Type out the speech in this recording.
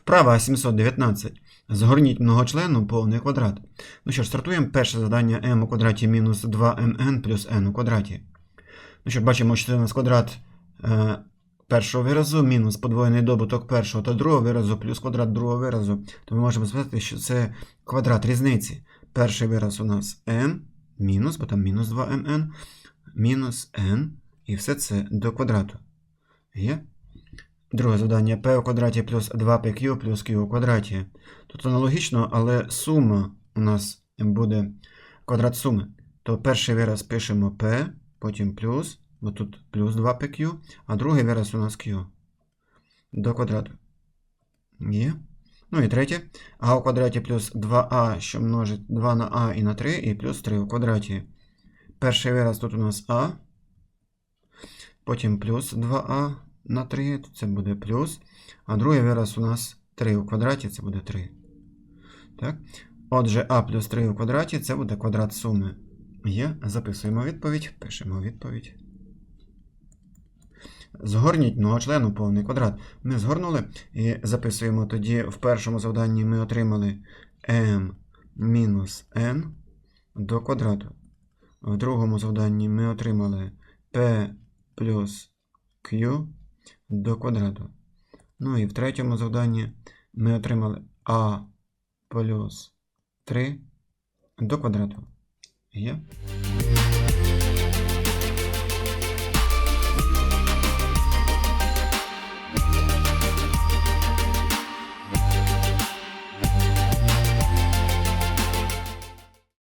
Вправа 719. Згорніть многочлен у повний квадрат. Ну що ж, стартуємо перше завдання m у квадраті мінус 2mn плюс n у квадраті. Ну що, бачимо, що це у нас квадрат е, першого виразу мінус подвоєний добуток першого та другого виразу плюс квадрат другого виразу. То ми можемо сказати, що це квадрат різниці. Перший вираз у нас n мінус, бо там мінус 2mn, мінус n, і все це до квадрату. Є? Друге завдання p у квадраті плюс 2pq плюс q у квадраті. Тут аналогічно, але сума у нас буде квадрат суми. То перший вираз пишемо p, потім плюс, бо тут плюс 2pq, а другий вираз у нас q до квадрату. Є. Ну і третє. а у квадраті плюс 2а, що множить 2 на а і на 3, і плюс 3 у квадраті. Перший вираз тут у нас а, потім плюс 2а на 3, тут це буде плюс. А другий вираз у нас 3 у квадраті, це буде 3. Так? Отже, а плюс 3 у квадраті це буде квадрат суми. Є. Записуємо відповідь, пишемо відповідь. Згорніть многочлен у повний квадрат. Ми згорнули і записуємо тоді в першому завданні ми отримали m мінус n до квадрату. В другому завданні ми отримали p плюс q до квадрату. Ну і в третьому завданні ми отримали А плюс 3 до квадрату. Є?